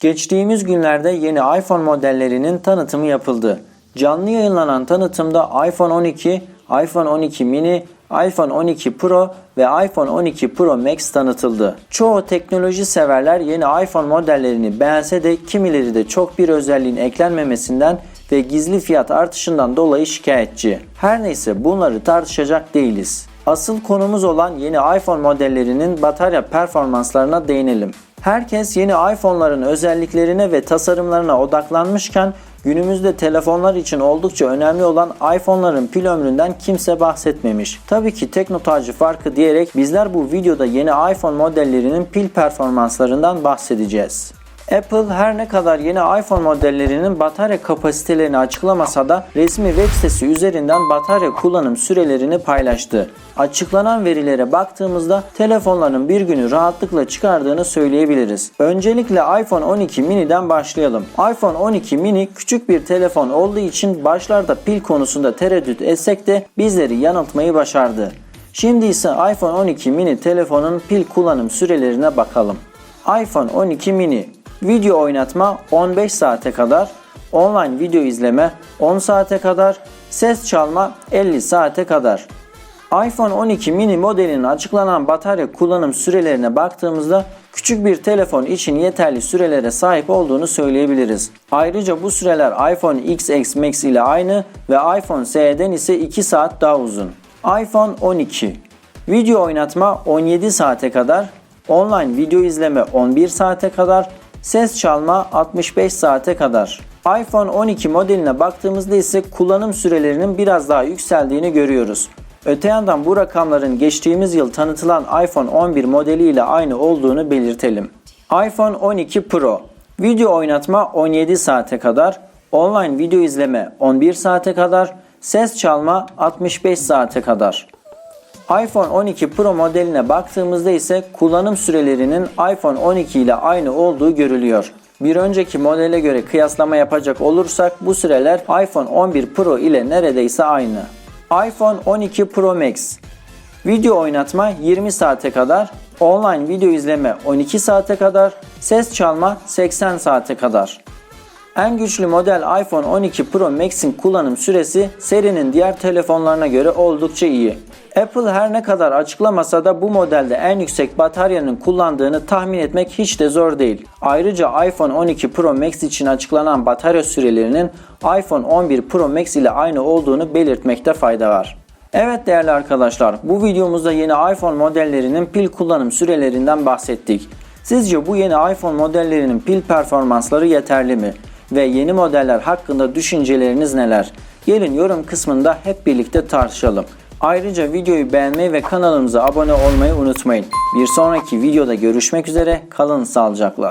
Geçtiğimiz günlerde yeni iPhone modellerinin tanıtımı yapıldı. Canlı yayınlanan tanıtımda iPhone 12, iPhone 12 mini, iPhone 12 Pro ve iPhone 12 Pro Max tanıtıldı. Çoğu teknoloji severler yeni iPhone modellerini beğense de kimileri de çok bir özelliğin eklenmemesinden ve gizli fiyat artışından dolayı şikayetçi. Her neyse bunları tartışacak değiliz. Asıl konumuz olan yeni iPhone modellerinin batarya performanslarına değinelim. Herkes yeni iPhone'ların özelliklerine ve tasarımlarına odaklanmışken günümüzde telefonlar için oldukça önemli olan iPhone'ların pil ömründen kimse bahsetmemiş. Tabii ki teknoloji farkı diyerek bizler bu videoda yeni iPhone modellerinin pil performanslarından bahsedeceğiz. Apple her ne kadar yeni iPhone modellerinin batarya kapasitelerini açıklamasa da resmi web sitesi üzerinden batarya kullanım sürelerini paylaştı. Açıklanan verilere baktığımızda telefonların bir günü rahatlıkla çıkardığını söyleyebiliriz. Öncelikle iPhone 12 mini'den başlayalım. iPhone 12 mini küçük bir telefon olduğu için başlarda pil konusunda tereddüt etsek de bizleri yanıltmayı başardı. Şimdi ise iPhone 12 mini telefonun pil kullanım sürelerine bakalım. iPhone 12 mini Video oynatma 15 saate kadar, online video izleme 10 saate kadar, ses çalma 50 saate kadar. iPhone 12 mini modelinin açıklanan batarya kullanım sürelerine baktığımızda küçük bir telefon için yeterli sürelere sahip olduğunu söyleyebiliriz. Ayrıca bu süreler iPhone XS Max ile aynı ve iPhone SE'den ise 2 saat daha uzun. iPhone 12 Video oynatma 17 saate kadar, online video izleme 11 saate kadar, Ses çalma 65 saate kadar. iPhone 12 modeline baktığımızda ise kullanım sürelerinin biraz daha yükseldiğini görüyoruz. Öte yandan bu rakamların geçtiğimiz yıl tanıtılan iPhone 11 modeli ile aynı olduğunu belirtelim. iPhone 12 Pro Video oynatma 17 saate kadar, online video izleme 11 saate kadar, ses çalma 65 saate kadar. iPhone 12 Pro modeline baktığımızda ise kullanım sürelerinin iPhone 12 ile aynı olduğu görülüyor. Bir önceki modele göre kıyaslama yapacak olursak bu süreler iPhone 11 Pro ile neredeyse aynı. iPhone 12 Pro Max Video oynatma 20 saate kadar, online video izleme 12 saate kadar, ses çalma 80 saate kadar. En güçlü model iPhone 12 Pro Max'in kullanım süresi serinin diğer telefonlarına göre oldukça iyi. Apple her ne kadar açıklamasa da bu modelde en yüksek bataryanın kullandığını tahmin etmek hiç de zor değil. Ayrıca iPhone 12 Pro Max için açıklanan batarya sürelerinin iPhone 11 Pro Max ile aynı olduğunu belirtmekte fayda var. Evet değerli arkadaşlar bu videomuzda yeni iPhone modellerinin pil kullanım sürelerinden bahsettik. Sizce bu yeni iPhone modellerinin pil performansları yeterli mi? Ve yeni modeller hakkında düşünceleriniz neler? Gelin yorum kısmında hep birlikte tartışalım. Ayrıca videoyu beğenmeyi ve kanalımıza abone olmayı unutmayın. Bir sonraki videoda görüşmek üzere kalın sağlıcakla.